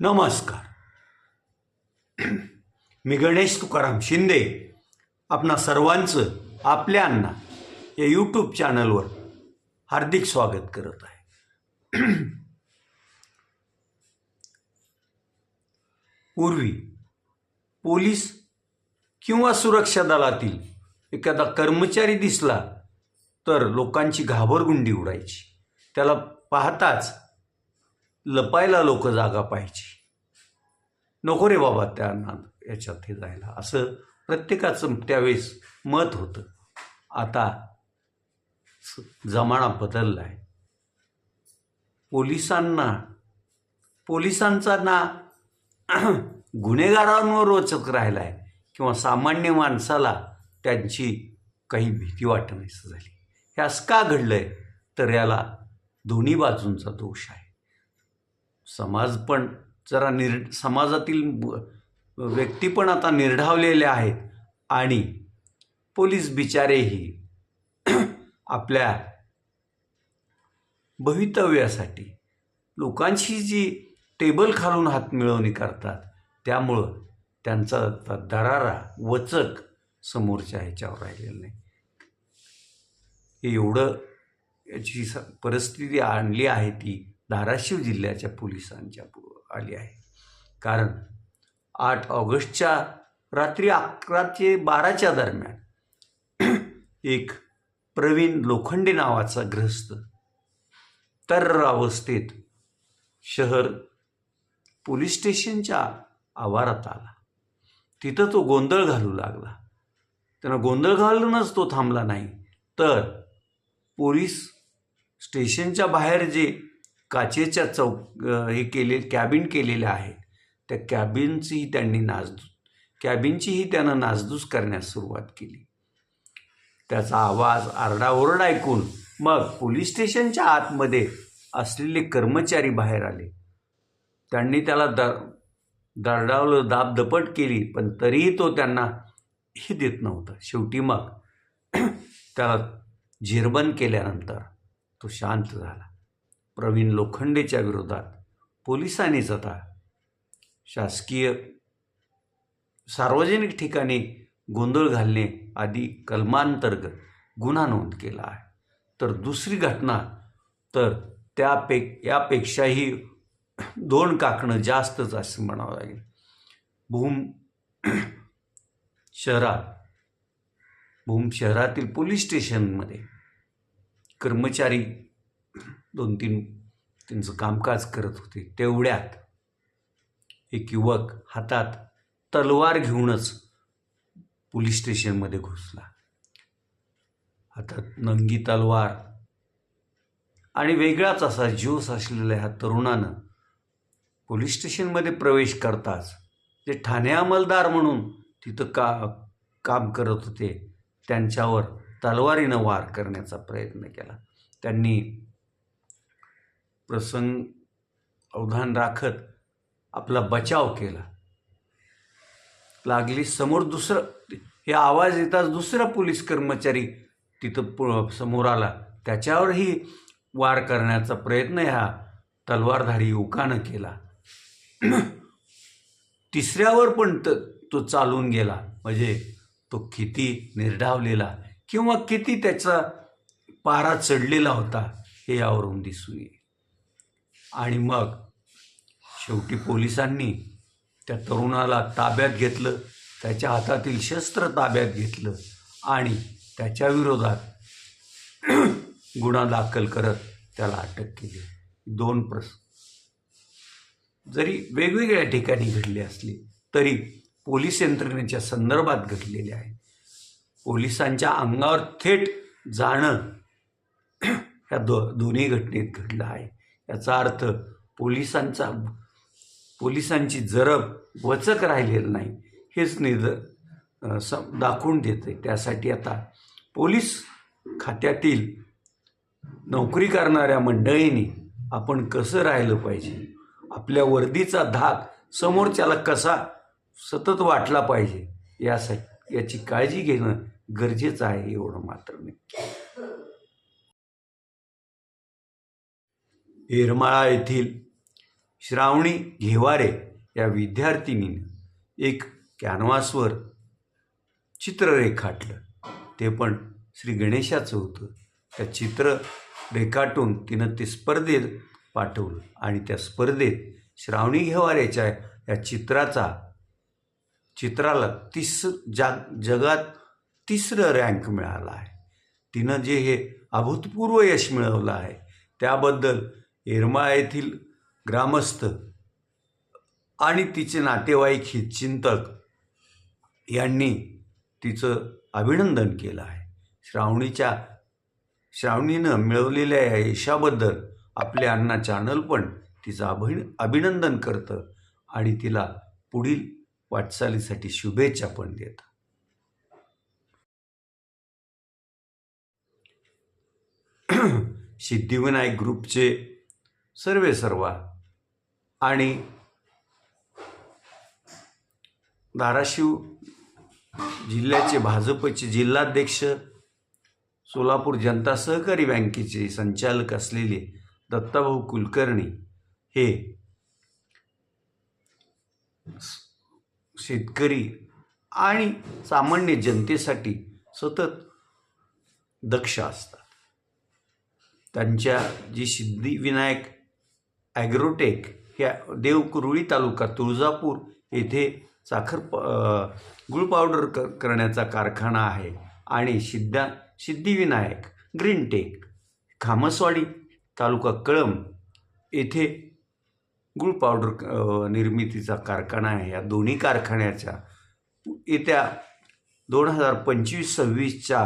नमस्कार. मी गणेश तुकाराम शिंदे आपणा सर्वांचं आपल्यांना या यूट्यूब चॅनलवर हार्दिक स्वागत करत आहे. पूर्वी पोलीस किंवा सुरक्षा दलातील एखादा कर्मचारी दिसला तर लोकांची घाबरगुंडी उडायची. त्याला पाहताच लपायला लोक जागा पाहिजे. नको रे बाबा त्यांना याच्यात हे जायला. असं प्रत्येकाचं त्यावेळेस मत होतं. आता स- जमाना बदलला आहे पोलिसांना पोलिसांचा ना गुन्हेगारांवर वचक राहिला आहे किंवा सामान्य माणसाला त्यांची काही भीती वाटण्यास झाली. हे असं का घडलं आहे तर याला दोन्ही बाजूंचा दोष आहे. समाज पण जरा निर समाजातील व्यक्ती पण आता निर्ढावलेले आहेत. आणि पोलीस बिचारेही आपल्या भवितव्यासाठी लोकांशी जी टेबल खालून हात मिळवणी करतात त्यामुळं त्यांचा दरारा वचक समोरच्या ह्याच्यावर राहिलेला नाही. हे एवढं याची स परिस्थिती आणली आहे ती धाराशिव जिल्ह्याच्या पोलिसांच्या पु- आली आहे. कारण आठ ऑगस्टच्या रात्री अकरा ते बाराच्या दरम्यान एक प्रवीण लोखंडे नावाचा ग्रस्त तर अवस्थेत शहर पोलीस स्टेशनच्या आवारात आला. तिथं तो गोंधळ घालू लागला. त्यानं गोंधळ घालूनच तो थांबला नाही. तर पोलीस स्टेशनच्या बाहेर जे काचेच्या चौक हे केले कॅबिन केलेल्या आहेत त्या कॅबिनचीही त्यांनी नासधूस कॅबिनचीही त्यानं नासधूस करण्यास सुरुवात केली. त्याचा आवाज आरडाओरडा ऐकून मग पोलीस स्टेशनच्या आतमध्ये असलेले कर्मचारी बाहेर आले. त्यांनी त्याला द दरडावलं दाबदपट केली पण तरीही तो त्यांना हे देत नव्हता. शेवटी मग त्याला झिरबन केल्यानंतर तो शांत झाला. प्रवीण लोखंडेच्या विरोधात पोलिसांनीच आता शासकीय सार्वजनिक ठिकाणी गोंधळ घालणे आदी कलमांतर्गत गुन्हा नोंद केला आहे. तर दुसरी घटना तर त्यापे यापेक्षाही दोन काकणं जास्तच असं म्हणावं लागेल. भूम शहरात भूम शहरातील पोलीस स्टेशनमध्ये कर्मचारी दोन तीन त्यांचं कामकाज करत होते. तेवढ्यात एक युवक हातात तलवार घेऊनच पोलीस स्टेशनमध्ये घुसला. हातात नंगी तलवार आणि वेगळाच असा जोश असलेल्या ह्या तरुणानं पोलीस स्टेशनमध्ये प्रवेश करताच जे ठाणे अंमलदार म्हणून तिथं का काम करत होते त्यांच्यावर तलवारीनं वार करण्याचा प्रयत्न केला. त्यांनी प्रसंग अवधान राखत आपला बचाव केला. लागली समोर दुसरं हे आवाज येताच दुसरा पोलीस कर्मचारी तिथं प समोर आला. त्याच्यावरही वार करण्याचा प्रयत्न ह्या तलवारधारी युवकानं केला. तिसऱ्यावर पण त तो चालून गेला. म्हणजे तो किती निर्ढावलेला किंवा किती त्याचा पारा चढलेला होता हे यावरून दिसून येईल. आणि मग शेवटी पोलिसांनी त्या तरुणाला ताब्यात घेतलं त्याच्या हातातील शस्त्र ताब्यात घेतलं आणि त्याच्या विरोधात गुन्हा दाखल करत त्याला अटक केली. दोन प्रस जरी वेगवेगळ्या ठिकाणी घडली असली तरी पोलीस यंत्रणेच्या संदर्भात घडलेले आहे. पोलिसांच्या अंगावर थेट जाणं ह्या दो दोन्ही घटनेत घडलं आहे. याचा अर्थ पोलिसांचा पोलिसांची जरब वचक राहिलेलं नाही हेच निद स दाखवून देते त्यासाठी आता पोलीस खात्यातील नोकरी करणाऱ्या मंडळींनी आपण कसं राहिलं पाहिजे? आपल्या वर्दीचा धाक समोरच्याला कसा सतत वाटला पाहिजे? यासाठी याची काळजी घेणं गरजेचं आहे एवढं मात्र नक्की येरमाळा येथील श्रावणी घेवारे या विद्यार्थिनीनं एक कॅनव्हासवर चित्र रेखाटलं ते पण श्री गणेशाचं होतं. त्या चित्र रेखाटून तिनं ते स्पर्धेत पाठवलं आणि त्या स्पर्धेत श्रावणी घेवारेच्या या चित्राचा चित्राला तिस जा जगात तिसरं रँक मिळाला आहे. तिनं जे हे अभूतपूर्व यश मिळवलं आहे त्याबद्दल येरमाळा येथील ग्रामस्थ आणि तिचे नातेवाईक हितचिंतक यांनी तिचं अभिनंदन केलं आहे. श्रावणीच्या श्रावणीनं मिळवलेल्या या यशाबद्दल आपल्या अण्णा चॅनल पण तिचं अभि अभिनंदन करतं आणि तिला पुढील वाटचालीसाठी शुभेच्छा पण देतं. सिद्धिविनायक ग्रुपचे सर्वे सर्वा. आणि धाराशिव जिल्ह्याचे भाजपचे जिल्हाध्यक्ष सोलापूर जनता सहकारी बँकेचे संचालक असलेले दत्ताभाऊ कुलकर्णी हे शेतकरी आणि सामान्य जनतेसाठी सतत दक्ष असतात. त्यांच्या जी सिद्धिविनायक ॲग्रोटेक या देवकुरुळी तालुका तुळजापूर येथे साखर प गुळ पावडर क करण्याचा कारखाना आहे. आणि सिद्धा सिद्धिविनायक ग्रीनटेक खामसवाडी तालुका कळंब येथे गुळ पावडर निर्मितीचा कारखाना आहे. या दोन्ही कारखान्याच्या येत्या दोन हजार पंचवीस सव्वीसच्या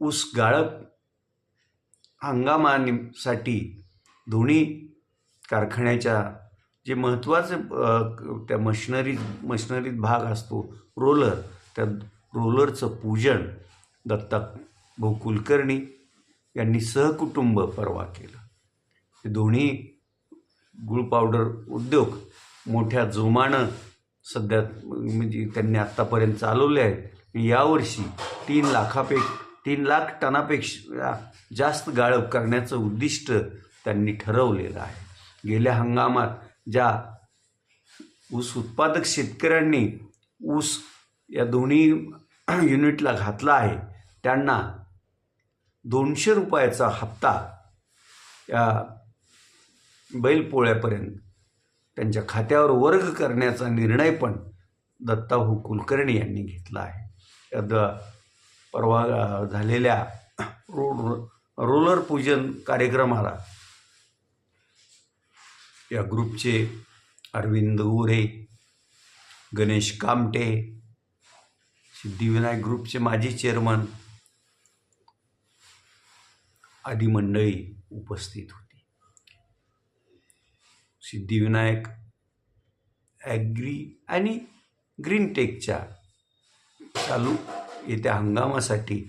ऊस गाळप हंगामासाठी दोन्ही कारखान्याच्या जे महत्त्वाचे त्या मशिनरी मशिनरीत भाग असतो रोलर. त्या रोलरचं पूजन दत्ता भाऊ कुलकर्णी यांनी सहकुटुंब परवा केलं. हे दोन्ही गुळ पावडर उद्योग मोठ्या जोमानं सध्या म्हणजे त्यांनी आत्तापर्यंत चालवले आहेत. यावर्षी तीन लाखापेक्ष तीन लाख टनापेक्षा जास्त गाळप करण्याचं उद्दिष्ट त्यांनी ठरवलेलं आहे. गेल्या हंगामात ज्या ऊस उत्पादक शेतकऱ्यांनी ऊस या दोन्ही युनिटला घातला आहे त्यांना दोनशे रुपयाचा हप्ता या बैलपोळ्यापर्यंत त्यांच्या खात्यावर वर्ग करण्याचा निर्णय पण दत्ताभाऊ कुलकर्णी यांनी घेतला आहे. या द परवा झालेल्या रो रोलर पूजन कार्यक्रमाला या ग्रुपचे अरविंद गोरे गणेश कामटे सिद्धिविनायक ग्रुपचे माजी चेअरमन आदी मंडळी उपस्थित होती. सिद्धिविनायक ॲग्री आणि ग्रीन टेकच्या चालू येत्या हंगामासाठी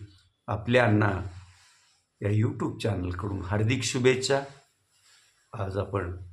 आपल्यांना या यूट्यूब चॅनलकडून हार्दिक शुभेच्छा. आज आपण